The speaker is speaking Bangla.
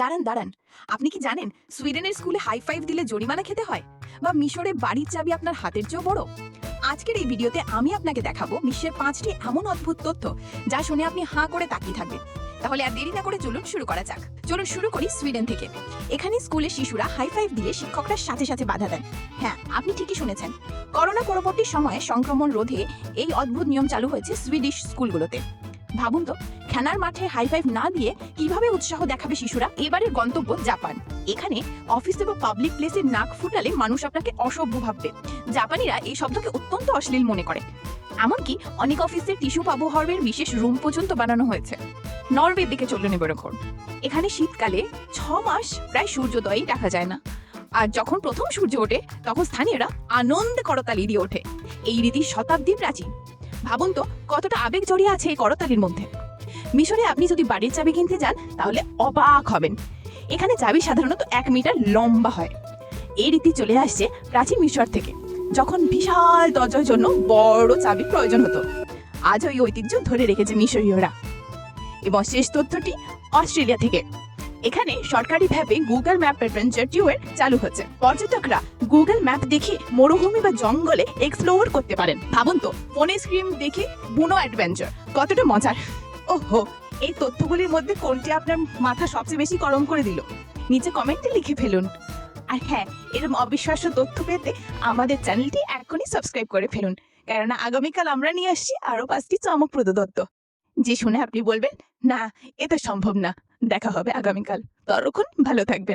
দাঁড়ান দাঁড়ান। আপনি কি জানেন সুইডেনের স্কুলে হাই ফাইভ দিলে জরিমানা খেতে হয়? বা মিশরে বাড়ির চাবি আপনার হাতের চেয়েও বড়? আজকের এই ভিডিওতে আমি আপনাকে দেখাবো বিশ্বের পাঁচটি এমন অদ্ভুত তথ্য যা শুনে আপনি হাঁ করে তাকিয়ে থাকবেন। তাহলে আর দেরি না করে চলুন শুরু করা যাক। চলুন শুরু করি সুইডেন থেকে। এখানে স্কুলে শিশুরা হাই ফাইভ দিলে শিক্ষকরা সাথে সাথে বাধা দেন। হ্যাঁ আপনি ঠিকই শুনেছেন। করোনা পরবর্তী সময়ে সংক্রমণ রোধে এই অদ্ভুত নিয়ম চালু হয়েছে সুইডিশ স্কুলগুলোতে। ভাবুন তো, খেলার মাঠে হাই ফাইভ না দিয়ে কীভাবে উৎসাহ দেখাবে শিশুরা? এবারের গন্তব্য জাপান। এখানে অফিসে বা পাবলিক প্লেসে নাক ফুটালে মানুষ আপনাকে অসভ্য ভাববে। জাপানিরা এই শব্দকে অত্যন্ত অশ্লীল মনে করে। এমনকি অনেক অফিসে টিস্যু ব্যবহারের বিশেষ রুম পর্যন্ত বানানো হয়েছে। নরওয়ের দিকে চললেন এবার এখন। এখানে শীতকালে ছ মাস প্রায় সূর্যোদয়ই দেখা যায় না। আর যখন প্রথম সূর্য ওঠে, তখন স্থানীয়রা আনন্দ করতালি দিয়ে ওঠে। এই রীতি শতাব্দী প্রাচীন। ভাবুন তো, কতটা আবেগ জড়িয়ে আছে এই করতালির মধ্যে। মিশরে আপনি যদি বাড়ির চাবি কিনতে যান, তাহলে অবাক হবেন। এখানে চাবি সাধারণত এক মিটার লম্বা হয়। এই রীতি চলে আসছে প্রাচীন মিশর থেকে, যখন বিশাল দরজার জন্য বড় চাবি প্রয়োজন হতো। আজ ওই ঐতিহ্য ধরে রেখেছে মিশরীয়রা। এবং শেষ তথ্যটি অস্ট্রেলিয়া থেকে। এখানে সরকারিভাবে গুগল ম্যাপ অ্যাডভেঞ্চার ট্যুর চালু হচ্ছে। পর্যটকরা গুগল ম্যাপ দেখে মরুভূমি বা জঙ্গলে এক্সপ্লোর করতে পারেন। ভাবুন তো, ফোনে স্ক্রিন দেখে বুনো অ্যাডভেঞ্চার কতটা মজার। ওহো, এই তথ্যগুলির মধ্যে কোনটি আপনার মাথা সবচেয়ে বেশি গরম করে দিল? নিচে কমেন্টে লিখে ফেলুন। আর হ্যাঁ এরকম অবিশ্বাস্য তথ্য পেতে আমাদের চ্যানেলটি এখনই সাবস্ক্রাইব করে ফেলুন। কেননা আগামীকাল আমরা নিয়ে আসছি আরও পাঁচটি চমকপ্রদ তথ্য। যে শুনে আপনি বলবেন, না এটা সম্ভব না। দেখা হবে আগামীকাল। ততক্ষণ ভালো থাকবেন।